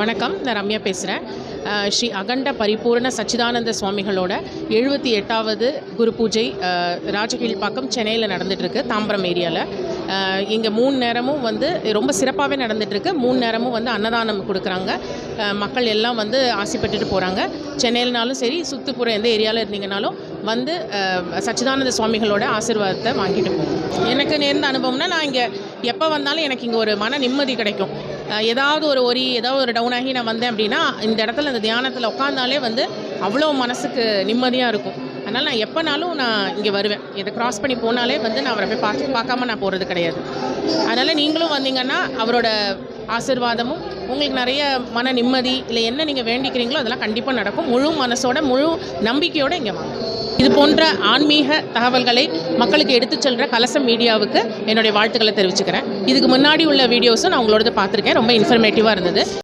வணக்கம் நான் ரம்யா பேசுகிறேன் ஸ்ரீ அகண்ட பரிபூரண சச்சிதானந்த சுவாமிகளோட எழுபத்தி எட்டாவது குரு பூஜை ராஜகீழ்பாக்கம் சென்னையில் நடந்துகிட்ருக்கு தாம்பரம் ஏரியாவில் இங்கே மூணு நேரமும் வந்து ரொம்ப சிறப்பாகவே நடந்துகிட்ருக்கு மூணு நேரமும் வந்து அன்னதானம் கொடுக்குறாங்க. மக்கள் எல்லாம் வந்து ஆசைப்பட்டுட்டு போகிறாங்க சென்னையிலனாலும் சரி சுற்றுப்புற எந்த ஏரியாவில் இருந்தீங்கனாலும் வந்து சச்சிதானந்த சுவாமிகளோட ஆசிர்வாதத்தை வாங்கிட்டு போகும் எனக்கு நேர்ந்த அனுபவம்னா நான் இங்கே எப்போ வந்தாலும் எனக்கு இங்கே ஒரு மன நிம்மதி கிடைக்கும். ஏதாவது ஒரு ஒரி ஏதாவது ஒரு டவுன் ஆகி நான் வந்தேன் அப்படின்னா இந்த இடத்துல இந்த தியானத்தில் உட்காந்தாலே வந்து அவ்வளோ மனசுக்கு நிம்மதியாக இருக்கும். அதனால் நான் எப்போனாலும் நான் இங்கே வருவேன். இதை கிராஸ் பண்ணி போனாலே வந்து நான் அவரை போய் பார்த்து பார்க்காம நான் போகிறது கிடையாது. அதனால் நீங்களும் வந்தீங்கன்னா அவரோட ஆசிர்வாதமும் உங்களுக்கு நிறைய மன நிம்மதி இல்லை என்ன நீங்கள் வேண்டிக்கிறீங்களோ அதெல்லாம் கண்டிப்பாக நடக்கும். முழு மனசோட முழு நம்பிக்கையோடு இங்கே வாங்க. இது போன்ற ஆன்மீக தகவல்களை மக்களுக்கு எடுத்துச் செல்கிற கலசம் மீடியாவுக்கு என்னுடைய வாழ்த்துக்களை தெரிவிச்சுக்கிறேன். இதுக்கு முன்னாடி உள்ள வீடியோஸும் நான் உங்களோட பார்த்துருக்கேன். ரொம்ப இன்ஃபர்மேட்டிவாக இருந்தது.